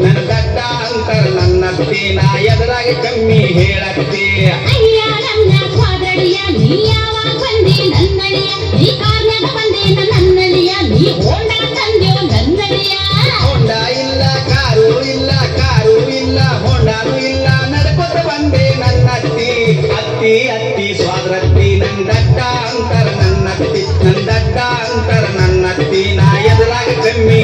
ನನ್ನ ಅಂತರ ನನ್ನ ಬಿಡಿ ನಾ ಎದುರಾಗ ಕಮ್ಮಿ ಹೇಳಕ್ತಿ ಅಯ್ಯ ನನ್ನ ಸೋದರಿಯ ನೀ ಯಾವಾಗ ಬಂದಿ ನನ್ನಡಿಯ ನೀ ಕಾರ್ನಾಗ ಬಂದಿ ನನ್ನಡಿಯ ನೀ ಹೋಂಡ ತಂದೆವು ನನ್ನಡಿಯ ಹೋಂಡ ಇಲ್ಲ ಕಾರು ಇಲ್ಲ ಕಾರು ಇಲ್ಲ ಹೋಂಡಾನು ಇಲ್ಲ ನಡ್ಕೊತ ಬಂದೆ ನನ್ನ ಅತ್ತಿ ಅತ್ತಿ ಅತ್ತಿ ಸ್ವಾದ್ರತ್ತಿ ನನ್ನ ದಡ್ಡ ಅಂತರ ನನ್ನ ಅತ್ತಿ ನನ್ನ ದಡ್ಡ ಅಂತರ ನನ್ನ ಅತ್ತಿ ನಾ ಎದುರಾಗ ಕಮ್ಮಿ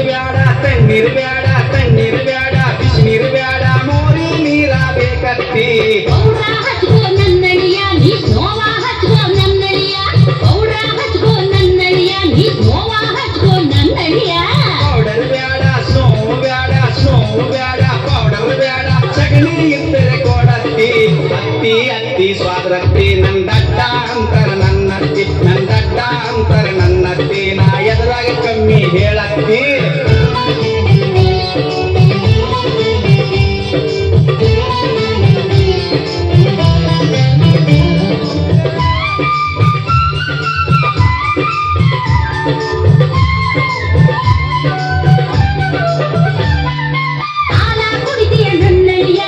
தண்ணீர் வேடா தண்ணீர் வேடா தண்ணீர்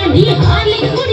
and be a part of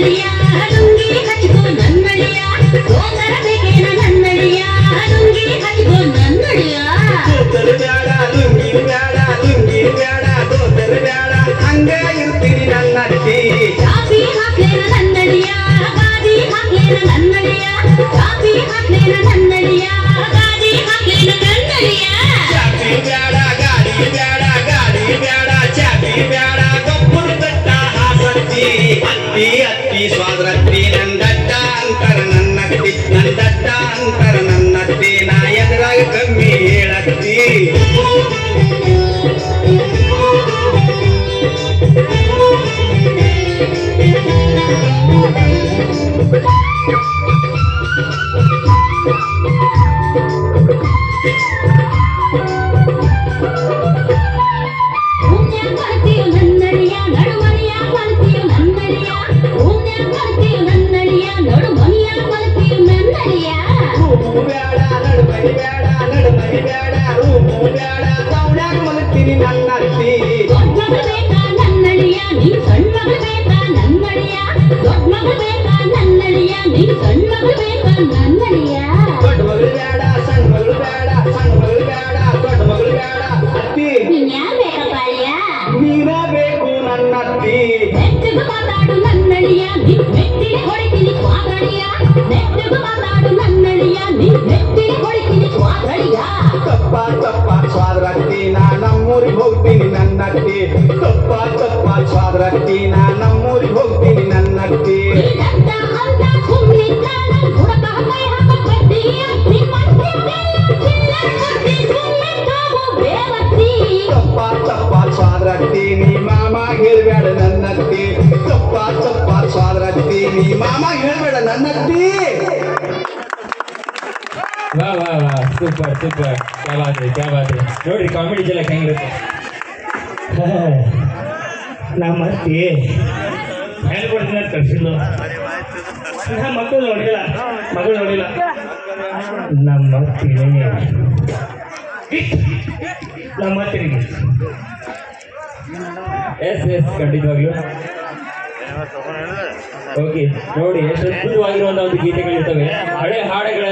Yeah. ಕಟ್ಟಿ. ದೊಡ್ಡ ಮಗಳು ಬೇಡ ಸಣ್ಣ ಮಗಳು ಬೇಡ ಸಣ್ಣ ಮಗಳು ಬೇಡ ದೊಡ್ಡ ಮಗಳು ಬೇಡ ಅತ್ತಿ ನೀನ ಬೇಕು ನನ್ನ ಅತ್ತಿ. ಮಾತಾಡು ನನ್ನಳಿಯ ನಿನ್ ಬೆಟ್ಟಿನ ಹೊಡಿತೀನಿ ಸ್ವಾಗಳಿಯ ಮಾತಾಡು ನನ್ನಳಿಯ ನಿನ್ ಬೆಟ್ಟಿನ ಹೊಡಿತೀನಿ ಸ್ವಾಗಳಿಯ ಹೇಳ್ಬೇಡ ವಾ ವಾ ವಾ. ಸೂಪರ್ ಸೂಪರ್ ಕ್ಯಾಬಾದ್ರಿ ಕ್ಯಾಬಾದ್ರಿ ನೋಡ್ರಿ ಕಾಮಿಡಿ ಜಲ ಹೆಂಗಿರುತ್ತೆ ನಮ್ಮ ಅತ್ತಿ ಹೇಳ್ಕೊಡ್ತೀನಿ ಅಂತ ಕಳ್ಸಿದ್ಲು ನಾ ಮಕ್ಕಳು ನೋಡಿಲ್ಲ. ಮಗಳು ನೋಡಿಲ್ಲ. ನಮ್ಮ ಅತ್ತಿನೇ ನಮ್ಮ ಅತ್ತಿನಿಗೆ ಎಸ್ ಎಸ್ ಖಂಡಿತವಾಗ್ಲು. ಓಕೆ ನೋಡಿ ಎಷ್ಟು ಅದ್ಭುತವಾಗಿರುವಂತಹ ಒಂದು ಗೀತೆಗಳಿರ್ತವೆ. ಹಳೆ ಹಾಡುಗಳ